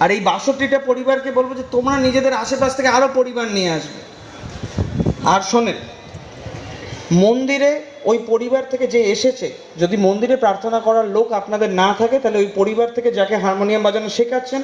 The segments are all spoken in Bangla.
আর এই বাষট্টিটা পরিবারকে বলব যে তোমরা নিজেদের আশেপাশ থেকে আরও পরিবার নিয়ে আসবে। আর শোনেন, মন্দিরে ওই পরিবার থেকে যে এসেছে, যদি মন্দিরে প্রার্থনা করার লোক আপনাদের না থাকে, তাহলে ওই পরিবার থেকে যাকে হারমোনিয়াম বাজানো শেখাচ্ছেন,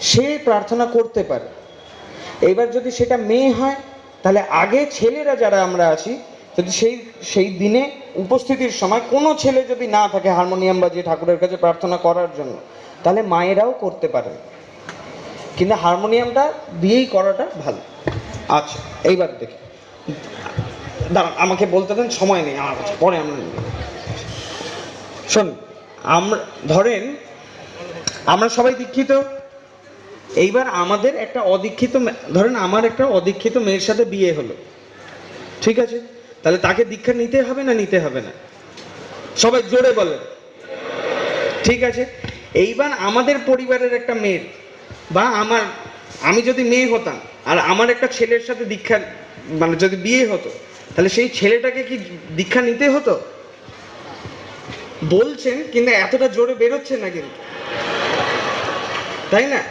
সে প্রার্থনা করতে পারে। এবার যদি সেটা মেয়ে হয়, তাহলে আগে ছেলেরা যারা আমরা আছি, যদি সেই সেই দিনে উপস্থিতির সময় কোনো ছেলে যদি না থাকে হারমোনিয়াম বাজিয়ে ঠাকুরের কাছে প্রার্থনা করার জন্য, তাহলে মায়েরাও করতে পারেন। কিন্তু হারমোনিয়ামটা দিয়েই করাটা ভালো। আচ্ছা এইবার দেখি। দাঁড়ান, আমাকে বলতে দেন, সময় নেই আমার কাছে, পরে আমরা শোন, আমরা, ধরেন, আমরা সবাই দীক্ষিত। এইবার আমাদের একটা অদীক্ষিত ধরেন আমার একটা অদীক্ষিত মেয়ের সাথে বিয়ে হলো। ঠিক আছে? তাহলে তাকে দীক্ষা নিতে হবে না নিতে হবে না? সবাই জোরে বলে ঠিক আছে? এইবার আমাদের পরিবারের একটা মেয়ের বা আমার, আমি যদি মেয়ে হতাম, আর আমার একটা ছেলের সাথে দীক্ষা মানে যদি বিয়ে হতো, তাহলে সেই ছেলেটাকে কি দীক্ষা নিতে হতো? বলছেন, কিন্তু এতটা জোরে বেরোচ্ছে না কিন্তু। তাই না?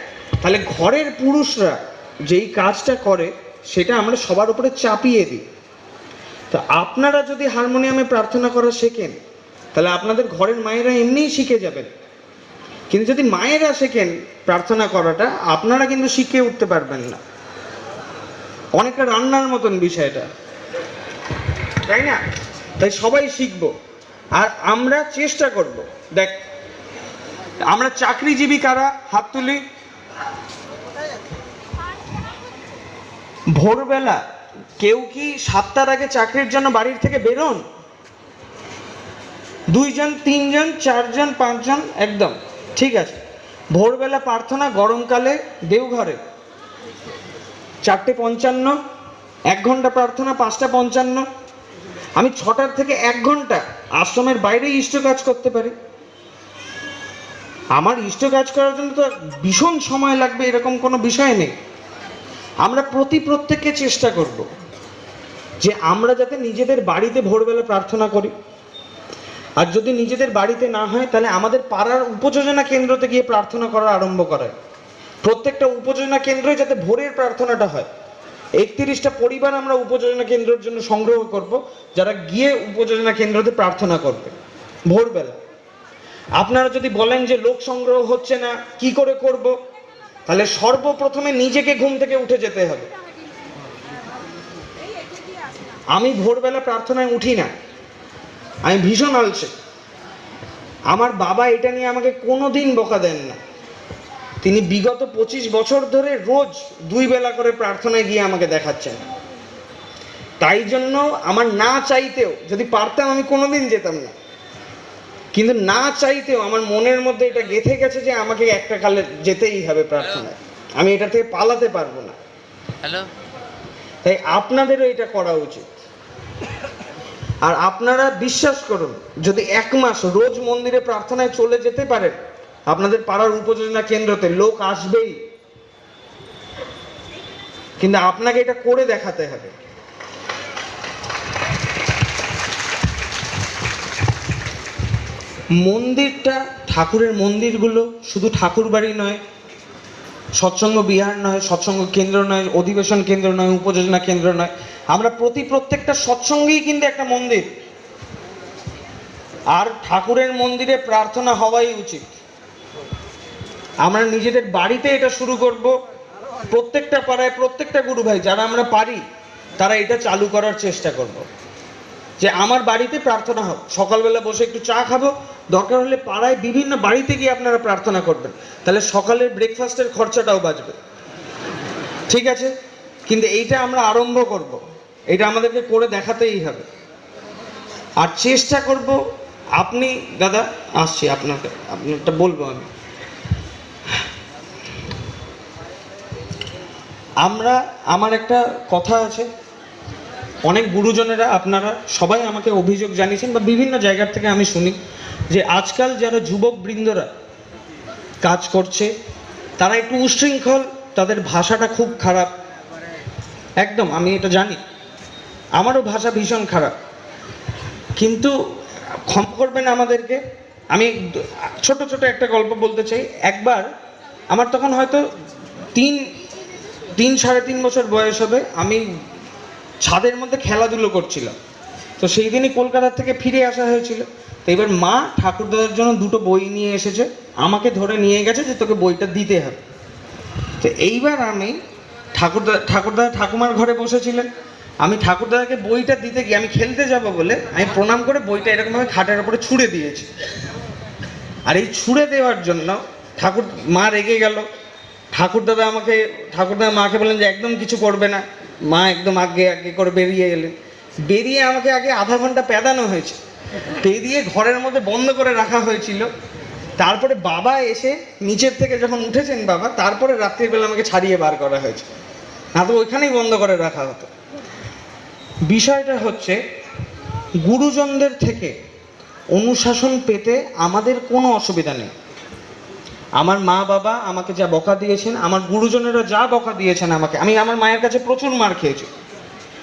তাহলে ঘরের পুরুষরা যেই কাজটা করে, সেটা আমরা সবার উপরে চাপিয়ে দিই। তো আপনারা যদি হারমোনিয়ামে প্রার্থনা করা শেখেন, তাহলে আপনাদের ঘরের মায়েরা এমনিই শিখে যাবেন। কিন্তু যদি মায়েরা শেখেন প্রার্থনা করাটা, আপনারা কিন্তু শিখে উঠতে পারবেন না। অনেকটা রান্নার মতন বিষয়টা। তাই না? তাই সবাই শিখব। আর আমরা চেষ্টা করব। দেখ, আমরা চাকরিজীবী কারা? হাত তুলি। ভোরবেলা কেউ কি সাতটার আগে চাকরির জন্য বাড়ির থেকে বেরোন? দুইজন, তিনজন, চারজন, পাঁচজন, একদম। ঠিক আছে। ভোরবেলা প্রার্থনা, গরমকালে দেওঘরে। চারটে পঞ্চান্ন, এক ঘণ্টা প্রার্থনা, পাঁচটা পঞ্চান্ন। আমি ছটার থেকে এক ঘণ্টা আশ্রমের বাইরে ইষ্ট কাজ করতে পারি। আমার ইষ্ট কাজ করার জন্য তো ভীষণ সময় লাগবে, এরকম কোনো বিষয় নেই। আমরা প্রতি প্রত্যেককে চেষ্টা করব যে আমরা যাতে নিজেদের বাড়িতে ভোরবেলা প্রার্থনা করি। আর যদি নিজেদের বাড়িতে না হয়, তাহলে আমাদের পাড়ার উপযোজনা কেন্দ্রতে গিয়ে প্রার্থনা করা আরম্ভ করে। প্রত্যেকটা উপযোজনা কেন্দ্রে যাতে ভোরের প্রার্থনাটা হয়। একত্রিশটা পরিবার আমরা উপযোজনা কেন্দ্রের জন্য সংগ্রহ করব, যারা গিয়ে উপযোজনা কেন্দ্রতে প্রার্থনা করবে, ভোরবেলা। আপনারা যদি বলেন যে লোক সংগ্রহ হচ্ছে না, কি করে করব? তাহলে সর্বপ্রথমে নিজেকে ঘুম থেকে উঠে যেতে হবে। আমি ভোরবেলা প্রার্থনায় উঠি না। আমি ভীষণ আলসে আমার বাবা এটা নিয়ে আমাকে কোনো দিন বকা দেন না। তিনি বিগত পঁচিশ বছর ধরে রোজ দুই বেলা করে প্রার্থনায় গিয়ে আমাকে দেখাচ্ছেন। তাই জন্য আমার না চাইতেও যদি পারতাম আমি কোনোদিন যেতাম না। কিন্তু না চাইতেও আমার মনের মধ্যে এটা গেঁথে গেছে যে আমাকে একটা কালে যেতেই হবে প্রার্থনায়। আমি এটা থেকে পালাতে পারব না। হ্যালো? তাই আপনাদেরও এটা করা উচিত। আর আপনারা বিশ্বাস করুন, যদি এক মাস রোজ মন্দিরে প্রার্থনায় চলে যেতে পারেন, আপনাদের পাড়ার উপযোজনা কেন্দ্রতে লোক আসবেই। কিন্তু আপনাকে এটা করে দেখাতে হবে। মন্দিরটা ঠাকুরের মন্দিরগুলো শুধু ঠাকুর বাড়ি নয়, সৎসঙ্গ বিহার নয়, সৎসঙ্গ কেন্দ্র নয়, অধিবেশন কেন্দ্র নয়, উপযোজনা কেন্দ্র নয় আমরা প্রতি প্রত্যেকটা সৎসঙ্গেই কিন্তু একটা মন্দির। আর ঠাকুরের মন্দিরে প্রার্থনা হওয়াই উচিত। আমরা নিজেদের বাড়িতে এটা শুরু করব। প্রত্যেকটা পাড়ায় প্রত্যেকটা গুরু ভাই, যারা আমরা পারি, তারা এটা চালু করার চেষ্টা করব। যে আমার বাড়িতে প্রার্থনা হোক, সকালবেলা বসে একটু চা খাব, দরকার হলে পাড়ায় বিভিন্ন বাড়িতে গিয়ে আপনারা প্রার্থনা করবেন। তাহলে সকালের ব্রেকফাস্টের খরচাটাও বাঁচবে। ঠিক আছে? কিন্তু এইটা আমরা আরম্ভ করব। এটা আমাদেরকে করে দেখাতেই হবে। আর চেষ্টা করব, আপনি, দাদা, আসছি আপনাকে, আপনারটা বলব আমি। আমরা, আমার একটা কথা আছে, অনেক গুরুজনেরা, আপনারা সবাই আমাকে অভিযোগ জানিয়েছেন বা বিভিন্ন জায়গার থেকে আমি শুনি যে আজকাল যারা যুবক বৃন্দরা কাজ করছে, তারা একটু উশৃঙ্খল, তাদের ভাষাটা খুব খারাপ। একদম, আমি এটা জানি। আমারও ভাষা ভীষণ খারাপ। কিন্তু ক্ষমা করবেন আমাদেরকে। আমি ছোট ছোট একটা গল্প বলতে চাই। একবার আমার তখন হয়তো তিন তিন, সাড়ে তিন বছর বয়স হবে। আমি ছাদের মধ্যে খেলাধুলো করছিলাম। তো সেই দিনই কলকাতা থেকে ফিরে আসা হয়েছিল। তো এবার মা ঠাকুরদাদার জন্য দুটো বই নিয়ে এসেছে। আমাকে ধরে নিয়ে গেছে যে তোকে বইটা দিতে হবে। তো এইবার আমি ঠাকুরদা ঠাকুরদা ঠাকুমার ঘরে বসেছিলেন। আমি ঠাকুরদাদাকে বইটা দিতে গিয়ে, আমি খেলতে যাব বলে, আমি প্রণাম করে বইটা এরকমভাবে খাটের উপরে ছুঁড়ে দিয়েছি। আর এই ছুঁড়ে দেওয়ার জন্য ঠাকুর, মা রেগে গেল। ঠাকুরদাদা আমাকে, ঠাকুরদাদা মাকে বললেন যে, একদম কিছু করবে না। মা একদম আগে আগে করে বেরিয়ে গেলেন বেরিয়ে আমাকে আগে আধা ঘণ্টা পেদানো হয়েছে। পেরিয়ে ঘরের মধ্যে বন্ধ করে রাখা হয়েছিল। তারপরে বাবা এসে নিচের থেকে যখন উঠেছেন বাবা, তারপরে রাত্রিবেলা আমাকে ছাড়িয়ে বার করা হয়েছে। না তো ওইখানেই বন্ধ করে রাখা হতো। বিষয়টা হচ্ছে, গুরুজনদের থেকে অনুশাসন পেতে আমাদের কোনো অসুবিধা নেই। আমার মা বাবা আমাকে যা বকা দিয়েছেন, আমার গুরুজনেরা যা বকা দিয়েছেন আমাকে, আমি আমার মায়ের কাছে প্রচুর মার খেয়েছি।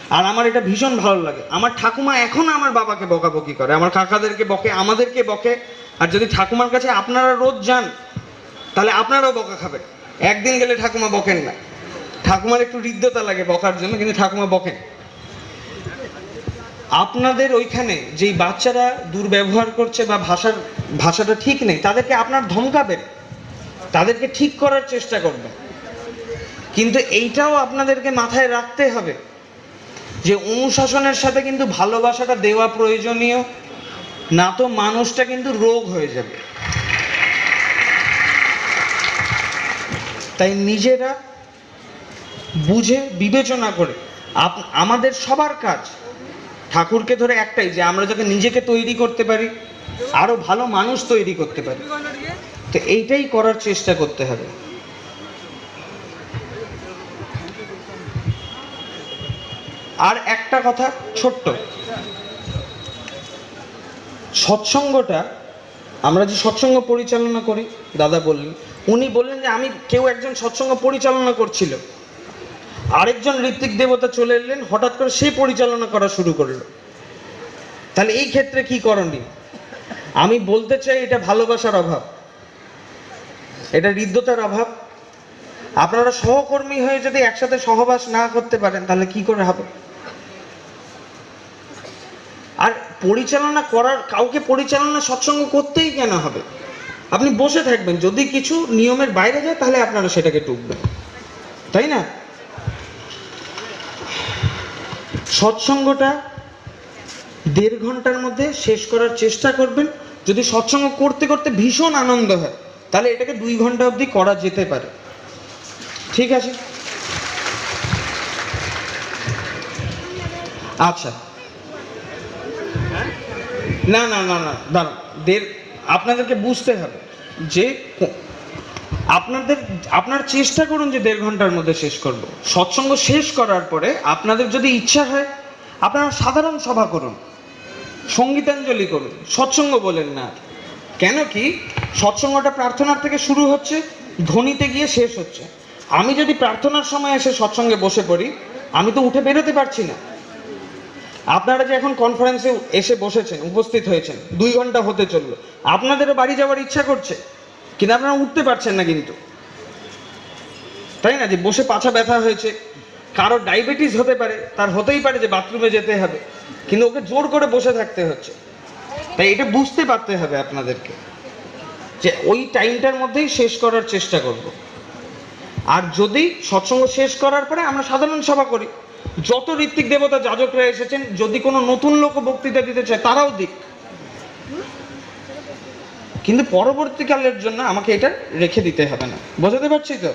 আর আমার এটা ভীষণ ভালো লাগে। আমার ঠাকুমা এখন আমার বাবাকে বকাবকি করে, আমার কাকাদেরকে বকে, আমাদেরকে বকে। আর যদি ঠাকুমার কাছে আপনারা রোজ যান, তাহলে আপনারাও বকা খাবেন। একদিন গেলে ঠাকুমা বকেন না। ঠাকুমার একটু হৃদ্যতা লাগে বকার জন্য, কিন্তু ঠাকুমা বকেন। আপনাদের ওইখানে যেই বাচ্চারা দুর্ব্যবহার করছে বা ভাষার, ভাষাটা ঠিক নেই, তাদেরকে আপনার ধমকাবেন তাদেরকে ঠিক করার চেষ্টা করবেন। কিন্তু এইটাও আপনাদেরকে মাথায় রাখতে হবে যে অনুশাসনের সাথে কিন্তু ভালোবাসাটা দেওয়া প্রয়োজনীয়, না তো মানুষটা কিন্তু রোগ হয়ে যাবে। তাই নিজেরা বুঝে বিবেচনা করে আমাদের সবার কাজ ঠাকুরকে ধরে একটাই, যে আমরা যাতে নিজেকে তৈরি করতে পারি, আরও ভালো মানুষ তৈরি করতে পারি। তো এইটাই করার চেষ্টা করতে হবে। আর একটা কথা ছোট্ট। সৎসঙ্গটা, আমরা যে সৎসঙ্গ পরিচালনা করি, দাদা বললেন, উনি বললেন যে আমি কেউ একজন সৎসঙ্গ পরিচালনা করছিল। আরেকজন ঋত্বিক দেবতা চলে এলেন, হঠাৎ করে সে পরিচালনা করা শুরু করল। তাহলে এই ক্ষেত্রে কি করণীয়? আমি বলতে চাই এটা ভালোবাসার অভাব। এটা হৃদ্যতার অভাব। আপনারা সহকর্মী হয়ে যদি একসাথে সহবাস না করতে পারেন, তাহলে কি করে হবে? আর পরিচালনা করার, কাউকে পরিচালনা সৎসঙ্গ করতেই কেন হবে? আপনি বসে থাকবেন, যদি কিছু নিয়মের বাইরে যায়, তাহলে আপনারা সেটাকে টুকবেন। তাই না? সৎসঙ্গটা দেড় ঘণ্টার মধ্যে শেষ করার চেষ্টা করবেন। যদি সৎসঙ্গ করতে করতে ভীষণ আনন্দ হয়, তাহলে এটাকে দুই ঘণ্টা অবধি করা যেতে পারে। ঠিক আছে? আচ্ছা। না না না না, দাঁড়ান। দেড় আপনাদেরকে বুঝতে হবে যে আপনাদের, আপনার চেষ্টা করুন যে দেড় ঘণ্টার মধ্যে শেষ করব। সৎসঙ্গ শেষ করার পরে আপনাদের যদি ইচ্ছা হয়, আপনারা সাধারণ সভা করুন। সঙ্গীতাঞ্জলি করুন। সৎসঙ্গ বলেন না। কেন কি? সৎসঙ্গটা প্রার্থনার থেকে শুরু হচ্ছে, ধ্বনিতে গিয়ে শেষ হচ্ছে। আমি যদি প্রার্থনার সময় এসে সৎসঙ্গে বসে পড়ি, আমি তো উঠে বেরোতে পারছি না। আপনারা যে এখন কনফারেন্সে এসে বসেছেন, উপস্থিত হয়েছেন, দুই ঘণ্টা হতে চলল। আপনাদেরও বাড়ি যাওয়ার ইচ্ছা করছে? কিন্তু আপনারা উঠতে পারছেন না কিন্তু। তাই না? যে বসে পাছা ব্যথা হয়েছে, কারও ডায়াবেটিস হতে পারে, তার হতেই পারে যে বাথরুমে যেতে হবে, কিন্তু ওকে জোর করে বসে থাকতে হচ্ছে। তাই এটা বুঝতে পারতে হবে আপনাদেরকে, যে ওই টাইমটার মধ্যেই শেষ করার চেষ্টা করব। আর যদি সৎসঙ্গ শেষ করার পরে আমরা সাধারণ সভা করি, যত ঋত্বিক দেবতা যাজকরা এসেছেন, যদি কোনো নতুন লোক বক্তৃতা দিতে চায়, তারাও দিক। কিন্তু পরবর্তীকালের জন্য আমাকে এটা রেখে দিতে হবে না। বোঝাতে পারছি তো?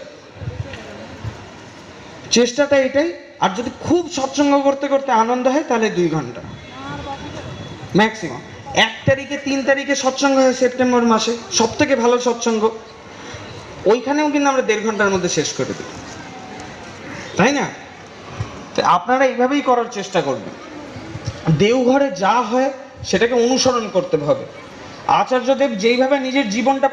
চেষ্টাটা এটাই। আর যদি খুব সৎসঙ্গ করতে করতে আনন্দ হয়, তাহলে দুই ঘণ্টা। ম্যাক্সিমাম এক তারিখে, তিন তারিখে সৎসঙ্গ হয় সেপ্টেম্বর মাসে। সব থেকে ভালো সৎসঙ্গ। ওইখানেও কিন্তু আমরা দেড় ঘণ্টার মধ্যে শেষ করে দিই। তাই না? তো আপনারা এইভাবেই করার চেষ্টা করবেন। দেওঘরে যা হয়, সেটাকে অনুসরণ করতে হবে। আচার্যদেব যেইভাবে নিজের জীবনটা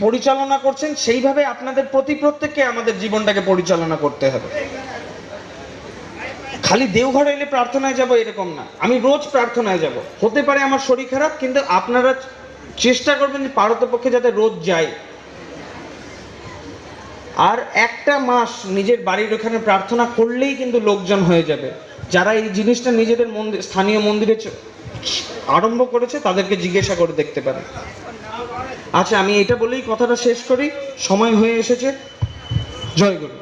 পরিচালনা করছেন, সেইভাবে আপনাদের প্রতি প্রত্যেককে আমাদের জীবনটাকে পরিচালনা করতে হবে। খালি দেওঘরে এলে প্রার্থনায় যাব এরকম না। আমি রোজ প্রার্থনায় যাব। হতে পারে আমার শরীর খারাপ, কিন্তু আপনারা চেষ্টা করবেন যে পারতপক্ষে যাতে রোজ যাই। আর একটা মাস নিজের বাড়ির ওখানে প্রার্থনা করলেই কিন্তু লোকজন হয়ে যাবে। যারা এই জিনিসটা নিজেদের মন্দির স্থানীয় মন্দিরে আরম্ভ করেছে, তাদেরকে জিজ্ঞাসা করে দেখতে পারে। আচ্ছা আমি এটা বলেই কথাটা শেষ করি। সময় হয়ে এসেছে। জয় গুরু।